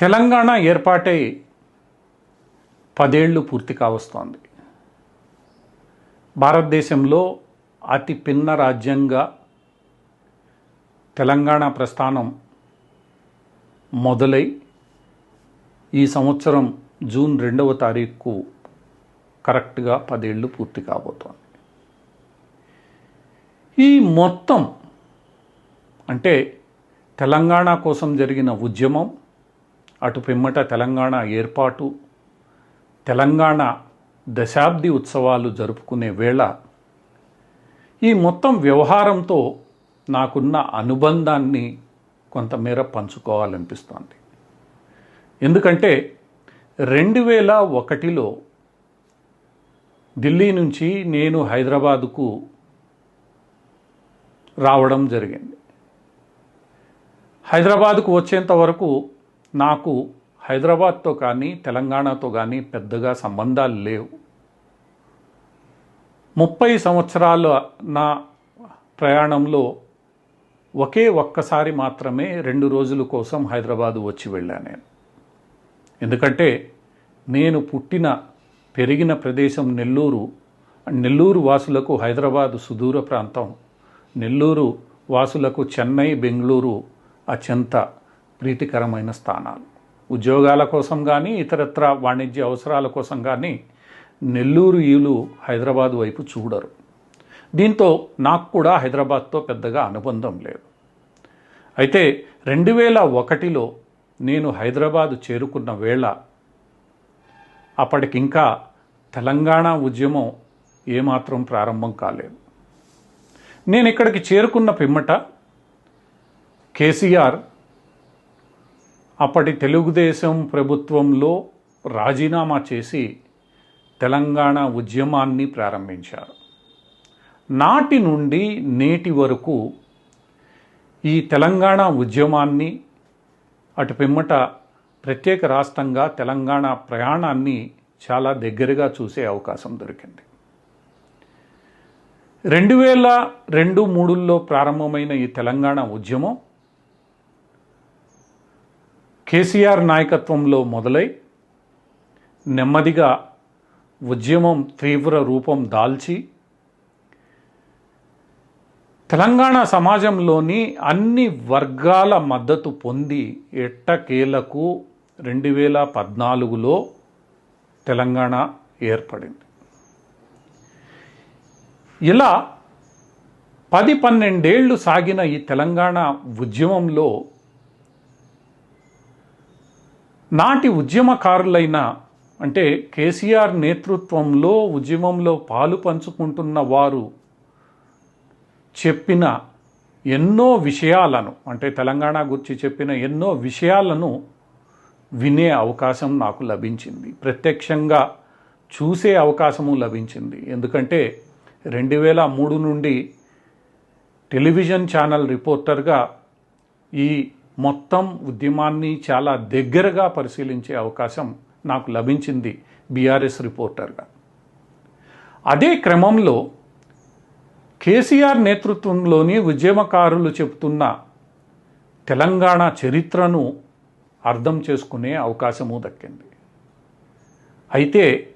తెలంగాణ ఏర్పాటై పదేళ్ళు పూర్తి కావస్తోంది. భారతదేశంలో అతి పిన్న రాజ్యంగా తెలంగాణ ప్రస్థానం మొదలై ఈ సంవత్సరం జూన్ రెండవ తారీఖు కరెక్ట్గా పదేళ్ళు పూర్తి కాబోతోంది. ఈ మొత్తం అంటే తెలంగాణ కోసం జరిగిన ఉద్యమం అటు పిమ్మట తెలంగాణ ఏర్పాటు తెలంగాణ దశాబ్ది ఉత్సవాలు జరుపుకునే వేళ ఈ మొత్తం వ్యవహారంతో నాకున్న అనుబంధాన్ని కొంతమేర పంచుకోవాలనిపిస్తోంది. ఎందుకంటే రెండు వేల ఒకటిలో ఢిల్లీ నుంచి నేను హైదరాబాదుకు రావడం జరిగింది. హైదరాబాద్కు వచ్చేంత వరకు నాకు హైదరాబాద్తో కానీ తెలంగాణతో కానీ పెద్దగా సంబంధాలు లేవు. ముప్పై సంవత్సరాల నా ప్రయాణంలో ఒకే ఒక్కసారి మాత్రమే రెండు రోజుల కోసం హైదరాబాదు వచ్చి వెళ్ళాను నేను. ఎందుకంటే నేను పుట్టిన పెరిగిన ప్రదేశం నెల్లూరు. నెల్లూరు వాసులకు హైదరాబాదు సుదూర ప్రాంతం. నెల్లూరు వాసులకు చెన్నై బెంగళూరు అత్యంత ప్రీతికరమైన స్థానాలు. ఉద్యోగాల కోసం కానీ ఇతరత్ర వాణిజ్య అవసరాల కోసం కానీ నెల్లూరు ఈలు హైదరాబాద్ వైపు చూడరు. దీంతో నాకు కూడా హైదరాబాద్తో పెద్దగా అనుబంధం లేదు. అయితే రెండు వేల ఒకటిలో నేను హైదరాబాదు చేరుకున్న వేళ అప్పటికింకా తెలంగాణ ఉద్యమం ఏమాత్రం ప్రారంభం కాలేదు. నేను ఇక్కడికి చేరుకున్న పిమ్మట కేసీఆర్ అప్పటి తెలుగుదేశం ప్రభుత్వంలో రాజీనామా చేసి తెలంగాణ ఉద్యమాన్ని ప్రారంభించారు. నాటి నుండి నేటి వరకు ఈ తెలంగాణ ఉద్యమాన్ని అటు పిమ్మట ప్రత్యేక రాష్ట్రంగా తెలంగాణ ప్రయాణాన్ని చాలా దగ్గరగా చూసే అవకాశం దొరికింది. రెండు వేల రెండు మూడుల్లో ప్రారంభమైన ఈ తెలంగాణ ఉద్యమం కేసీఆర్ నాయకత్వంలో మొదలై నెమ్మదిగా ఉద్యమం తీవ్ర రూపం దాల్చి తెలంగాణ సమాజంలోని అన్ని వర్గాల మద్దతు పొంది ఎట్టకేలకు రెండు వేల పద్నాలుగులో తెలంగాణ ఏర్పడింది. ఇలా పది పన్నెండేళ్ళు సాగిన ఈ తెలంగాణ ఉద్యమంలో నాటి ఉద్యమకారులైన అంటే కేసీఆర్ నేతృత్వంలో ఉద్యమంలో పాలు పంచుకుంటున్న వారు చెప్పిన ఎన్నో విషయాలను అంటే తెలంగాణ గురించి చెప్పిన ఎన్నో విషయాలను వినే అవకాశం నాకు లభించింది. ప్రత్యక్షంగా చూసే అవకాశము లభించింది. ఎందుకంటే రెండు వేల మూడు నుండి టెలివిజన్ ఛానల్ రిపోర్టర్గా ఈ మొత్తం ఉద్యమాన్ని చాలా దగ్గరగా పరిశీలించే అవకాశం నాకు లభించింది బీఆర్ఎస్ రిపోర్టర్గా. అదే క్రమంలో కేసీఆర్ నేతృత్వంలోని ఉద్యమకారులు చెబుతున్న తెలంగాణ చరిత్రను అర్థం చేసుకునే అవకాశము దక్కింది. అయితే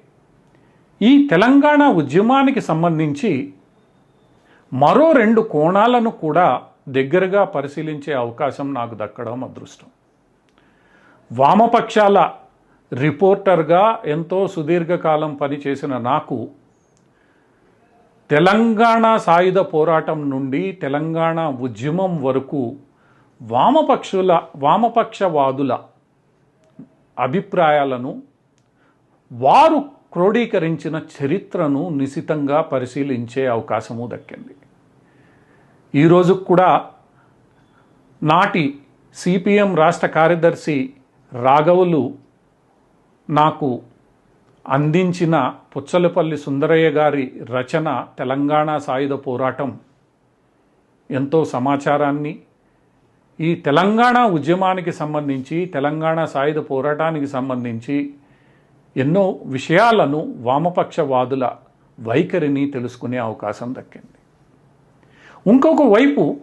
ఈ తెలంగాణ ఉద్యమానికి సంబంధించి మరో రెండు కోణాలను కూడా దగ్గరగా పరిశీలించే అవకాశం నాకు దక్కడం అదృష్టం. వామపక్షాల రిపోర్టర్గా ఎంతో సుదీర్ఘకాలం పనిచేసిన నాకు తెలంగాణ సాయుధ పోరాటం నుండి తెలంగాణ ఉద్యమం వరకు వామపక్షుల వామపక్షవాదుల అభిప్రాయాలను వారు క్రోడీకరించిన చరిత్రను నిశితంగా పరిశీలించే అవకాశము దక్కింది. ఈరోజు కూడా నాటి సిపిఎం రాష్ట్ర కార్యదర్శి రాఘవులు నాకు అందించిన పుచ్చలపల్లి సుందరయ్య గారి రచన తెలంగాణ సాయుధ పోరాటం ఎంతో సమాచారాన్ని ఈ తెలంగాణ ఉద్యమానికి సంబంధించి తెలంగాణ సాయుధ పోరాటానికి సంబంధించి ఎన్నో విషయాలను వామపక్షవాదుల వైఖరిని తెలుసుకునే అవకాశం దక్కింది. ఇంకొక వైపు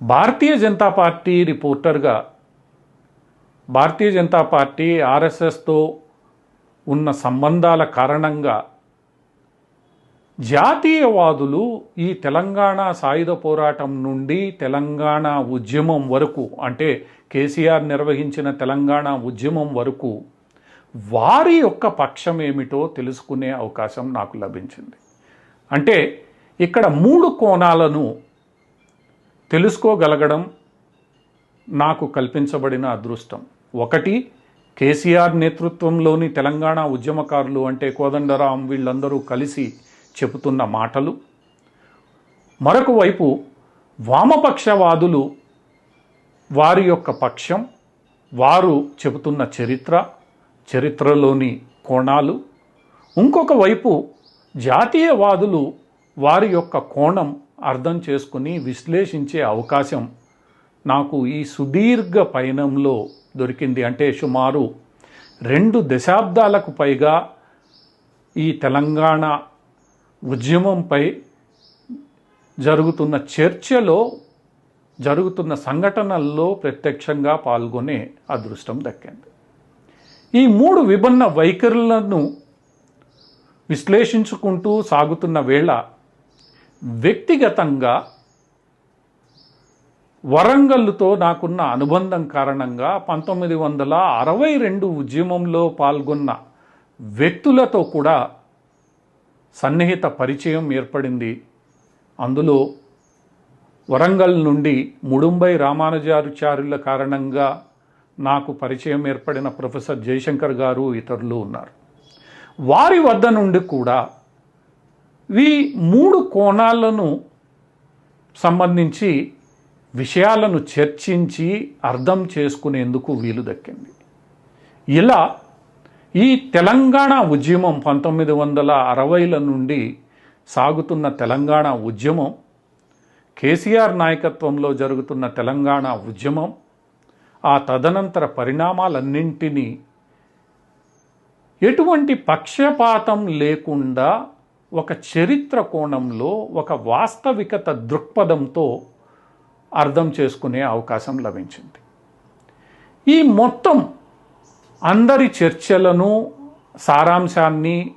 భారతీయ జనతా పార్టీ రిపోర్టర్గా భారతీయ జనతా పార్టీ ఆర్ఎస్ఎస్తో ఉన్న సంబంధాల కారణంగా జాతీయవాదులు ఈ తెలంగాణ సాయుధ పోరాటం నుండి తెలంగాణ ఉద్యమం వరకు అంటే కేసీఆర్ నిర్వహించిన తెలంగాణ ఉద్యమం వరకు వారి యొక్క పక్షం ఏమిటో తెలుసుకునే అవకాశం నాకు లభించింది. అంటే ఇక్కడ మూడు కోణాలను తెలుసుకోగలగడం నాకు కల్పించబడిన అదృష్టం. ఒకటి కేసీఆర్ నేతృత్వంలోని తెలంగాణ ఉద్యమకారులు అంటే కోదండరాం వీళ్ళందరూ కలిసి చెబుతున్న మాటలు. మరొక వైపు వామపక్షవాదులు వారి యొక్క పక్షం వారు చెబుతున్న చరిత్ర చరిత్రలోని కోణాలు. ఇంకొక వైపు జాతీయవాదులు వారి యొక్క కోణం అర్థం చేసుకుని విశ్లేషించే అవకాశం నాకు ఈ సుదీర్ఘ పయనంలో దొరికింది. అంటే సుమారు రెండు దశాబ్దాలకు పైగా ఈ తెలంగాణ ఉద్యమంపై జరుగుతున్న చర్చలో జరుగుతున్న సంఘటనల్లో ప్రత్యక్షంగా పాల్గొనే అదృష్టం దక్కింది. ఈ మూడు విభిన్న వైఖరులను విశ్లేషించుకుంటూ సాగుతున్న వేళ వ్యక్తిగతంగా వరంగల్లుతో నాకున్న అనుబంధం కారణంగా పంతొమ్మిది వందల అరవై రెండు ఉద్యమంలో పాల్గొన్న వ్యక్తులతో కూడా సన్నిహిత పరిచయం ఏర్పడింది. అందులో వరంగల్ నుండి ముడుంబై రామానుజాచార్యుల కారణంగా నాకు పరిచయం ఏర్పడిన ప్రొఫెసర్ జయశంకర్ గారు ఇతరులు ఉన్నారు. వారి వద్ద నుండి కూడా ఈ మూడు కోణాలను సంబంధించి విషయాలను చర్చించి అర్థం చేసుకునేందుకు వీలు దక్కింది. ఇలా ఈ తెలంగాణ ఉద్యమం పంతొమ్మిది వందల అరవైల నుండి సాగుతున్న తెలంగాణ ఉద్యమం కేసీఆర్ నాయకత్వంలో జరుగుతున్న తెలంగాణ ఉద్యమం ఆ తదనంతర పరిణామాలన్నింటినీ ఎటువంటి పక్షపాతం లేకుండా ఒక చరిత్ర కోణంలో ఒక వాస్తవికత దృక్పథంతో అర్థం చేసుకునే అవకాశం లభించింది. ఈ మొత్తం అందరి చర్చలను సారాంశాన్ని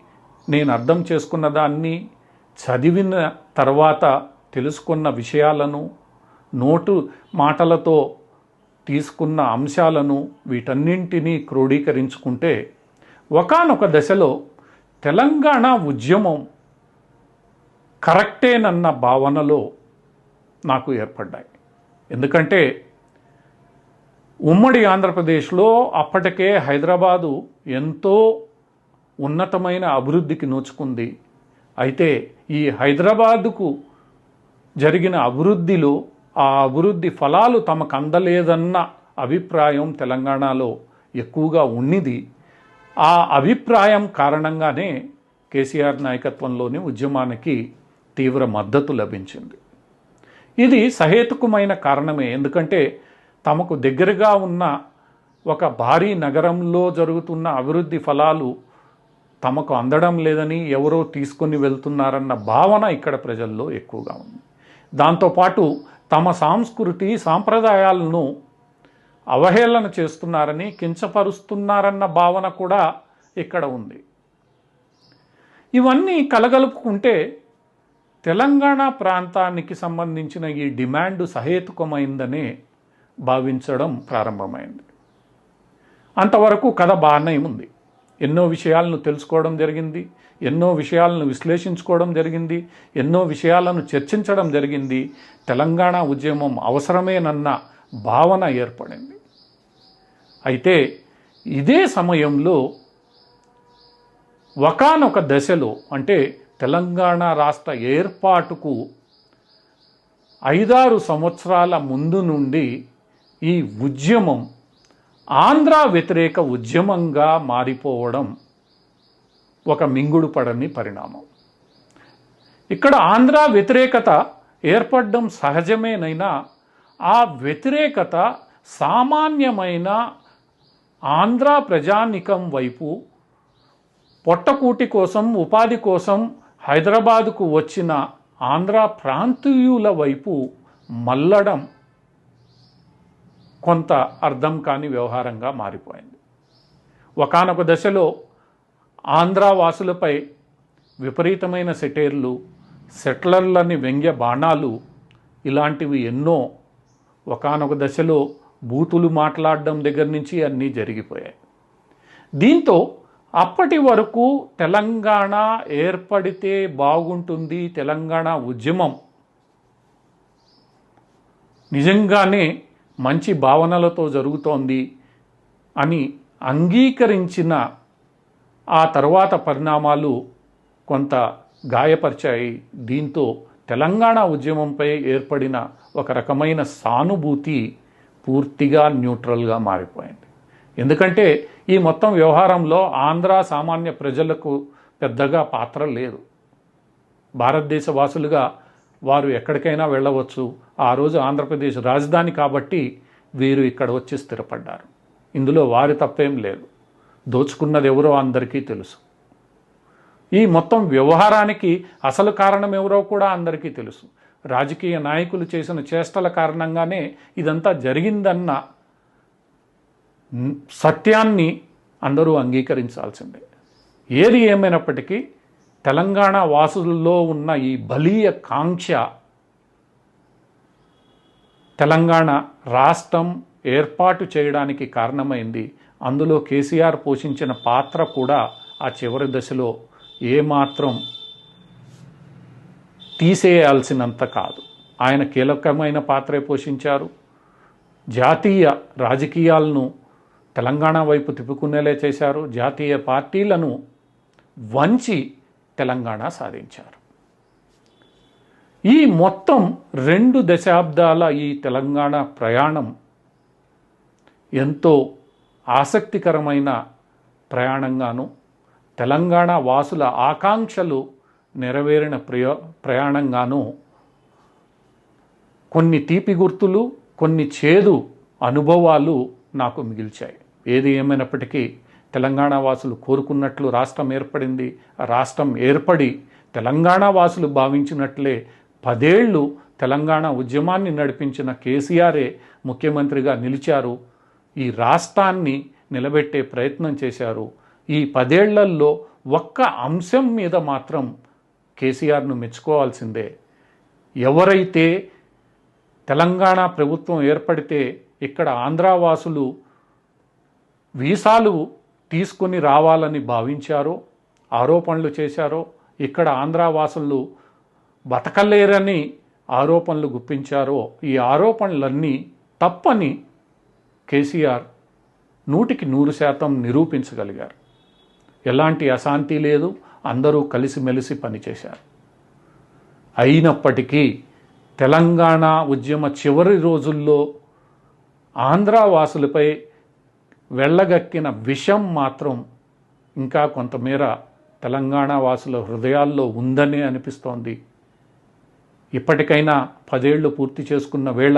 నేను అర్థం చేసుకున్న దాన్ని చదివిన తర్వాత తెలుసుకున్న విషయాలను నోటు మాటలతో తీసుకున్న అంశాలను వీటన్నింటినీ క్రోడీకరించుకుంటే ఒకానొక దశలో తెలంగాణ ఉద్యమం కరెక్టేనన్న భావనలో నాకు ఏర్పడ్డాయి. ఎందుకంటే ఉమ్మడి ఆంధ్రప్రదేశ్లో అప్పటికే హైదరాబాదు ఎంతో ఉన్నతమైన అభివృద్ధికి నోచుకుంది. అయితే ఈ హైదరాబాదుకు జరిగిన అభివృద్ధిలో ఆ అభివృద్ధి ఫలాలు తమకు అందలేదన్న అభిప్రాయం తెలంగాణలో ఎక్కువగా ఉన్నిది. ఆ అభిప్రాయం కారణంగానే కేసీఆర్ నాయకత్వంలోని ఉద్యమానికి తీవ్ర మద్దతు లభించింది. ఇది సహేతుకమైన కారణమే. ఎందుకంటే తమకు దగ్గరగా ఉన్న ఒక భారీ నగరంలో జరుగుతున్న అభివృద్ధి ఫలాలు తమకు అందడం లేదని ఎవరో తీసుకొని వెళ్తున్నారన్న భావన ఇక్కడ ప్రజల్లో ఎక్కువగా ఉంది. దాంతోపాటు తమ సంస్కృతి సాంప్రదాయాలను అవహేళన చేస్తున్నారని కించపరుస్తున్నారన్న భావన కూడా ఇక్కడ ఉంది. ఇవన్నీ కలగలుపుకుంటే తెలంగాణ ప్రాంతానికి సంబంధించిన ఈ డిమాండ్ సహేతుకమైందనే భావించడం ప్రారంభమైంది. అంతవరకు కథ బాగానే ఉంది. ఎన్నో విషయాలను తెలుసుకోవడం జరిగింది. ఎన్నో విషయాలను విశ్లేషించుకోవడం జరిగింది. ఎన్నో విషయాలను చర్చించడం జరిగింది. తెలంగాణ ఉద్యమం అవసరమేనన్న భావన ఏర్పడింది. అయితే ఇదే సమయంలో ఒకానొక దశలో అంటే తెలంగాణ రాష్ట్ర ఏర్పాటుకు ఐదారు సంవత్సరాల ముందు నుండి ఈ ఉద్యమం ఆంధ్ర వ్యతిరేక ఉద్యమంగా మారిపోవడం ఒక మింగుడు పడని పరిణామం. ఇక్కడ ఆంధ్ర వ్యతిరేకత ఏర్పడడం సహజమేనైనా ఆ వ్యతిరేకత సామాన్యమైన ఆంధ్ర ప్రజానికం వైపు పొట్టకూటి కోసం ఉపాధి కోసం హైదరాబాదుకు వచ్చిన ఆంధ్ర ప్రాంతీయుల వైపు మల్లడం కొంత అర్థం కాని వ్యవహారంగా మారిపోయింది. ఒకానొక దశలో ఆంధ్రా వాసులపై విపరీతమైన సెటైర్లు సెట్లర్లని వ్యంగ్య బాణాలు ఇలాంటివి ఎన్నో ఒకానొక దశలో బూతులు మాట్లాడడం దగ్గర నుంచి అన్నీ జరిగిపోయాయి. దీంతో అప్పటి వరకు తెలంగాణ ఏర్పడితే బాగుంటుంది తెలంగాణ ఉద్యమం. నిజంగానే మంచి భావనలతో జరుగుతోంది అని అంగీకరించిన ఆ తర్వాత పరిణామాలు కొంత గాయపరిచాయి. దీంతో తెలంగాణ ఉద్యమంపై ఏర్పడిన ఒక రకమైన సానుభూతి పూర్తిగా న్యూట్రల్గా మారిపోయింది. ఎందుకంటే ఈ మొత్తం వ్యవహారంలో ఆంధ్ర సామాన్య ప్రజలకు పెద్దగా పాత్ర లేదు. భారతదేశ వాసులుగా వారు ఎక్కడికైనా వెళ్ళవచ్చు. ఆ రోజు ఆంధ్రప్రదేశ్ రాజధాని కాబట్టి వీరు ఇక్కడ వచ్చి స్థిరపడ్డారు. ఇందులో వారి తప్పేం లేదు. దోచుకున్నది ఎవరో అందరికీ తెలుసు. ఈ మొత్తం వ్యవహారానికి అసలు కారణం ఎవరో కూడా అందరికీ తెలుసు. రాజకీయ నాయకులు చేసిన చేష్టల కారణంగానే ఇదంతా జరిగిందన్న సత్యాన్ని అందరూ అంగీకరించాల్సిందే. ఏది ఏమైనప్పటికీ తెలంగాణ వాసుల్లో ఉన్న ఈ బలీయ కాంక్ష తెలంగాణ రాష్ట్రం ఏర్పాటు చేయడానికి కారణమైంది. అందులో కేసీఆర్ పోషించిన పాత్ర కూడా ఆ చివరి దశలో ఏమాత్రం తీసేయాల్సినంత కాదు. ఆయన కీలకమైన పాత్రే పోషించారు. జాతీయ రాజకీయాలను తెలంగాణ వైపు తిప్పుకునేలే చేశారు. జాతీయ పార్టీలను వంచి తెలంగాణ సాధించారు. ఈ మొత్తం రెండు దశాబ్దాల ఈ తెలంగాణ ప్రయాణం ఎంతో ఆసక్తికరమైన ప్రయాణంగాను తెలంగాణ వాసుల ఆకాంక్షలు నెరవేరిన ప్రయో ప్రయాణంగాను కొన్ని తీపి గుర్తులు కొన్ని చేదు అనుభవాలు నాకు మిగిల్చాయి. ఏది ఏమైనప్పటికీ తెలంగాణ వాసులు కోరుకున్నట్లు రాష్ట్రం ఏర్పడింది రాష్ట్రం ఏర్పడి తెలంగాణ వాసులు భావించినట్లే పదేళ్ళు తెలంగాణ ఉద్యమాన్ని నడిపించిన కేసీఆరే ముఖ్యమంత్రిగా నిలిచారు. ఈ రాష్ట్రాన్ని నిలబెట్టే ప్రయత్నం చేశారు. ఈ పదేళ్ళల్లో ఒక్క అంశం మీద మాత్రం కేసీఆర్ను మెచ్చుకోవాల్సిందే. ఎవరైతే తెలంగాణ ప్రభుత్వం ఏర్పడితే ఇక్కడ ఆంధ్రావాసులు వీసాలు తీసుకొని రావాలని భావించారో ఆరోపణలు చేశారో ఇక్కడ ఆంధ్రావాసులు బతకలేరని ఆరోపణలు గుప్పించారో ఈ ఆరోపణలన్నీ తప్పని కేసీఆర్ నూటికి నూరు శాతం నిరూపించగలిగారు. ఎలాంటి అశాంతి లేదు అందరూ కలిసిమెలిసి పనిచేశారు. అయినప్పటికీ తెలంగాణ ఉద్యమ చివరి రోజుల్లో ఆంధ్రావాసులపై వెళ్ళగక్కిన విషం మాత్రం ఇంకా కొంతమేర తెలంగాణ వాసుల హృదయాల్లో ఉందని అనిపిస్తోంది. ఇప్పటికైనా పదేళ్ళు పూర్తి చేసుకున్న వేళ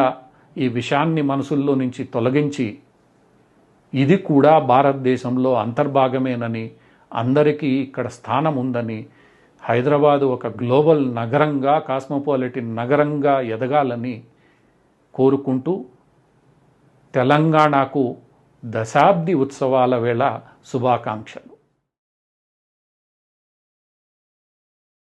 ఈ విషాన్ని మనసుల్లో నుంచి తొలగించి ఇది కూడా భారతదేశంలో అంతర్భాగమేనని అందరికీ ఇక్కడ స్థానం ఉందని హైదరాబాదు ఒక గ్లోబల్ నగరంగా కాస్మోపాలిటిన్ నగరంగా ఎదగాలని కోరుకుంటూ తెలంగాణకు దశాబ్ది ఉత్సవాల వేళ శుభాకాంక్షలు.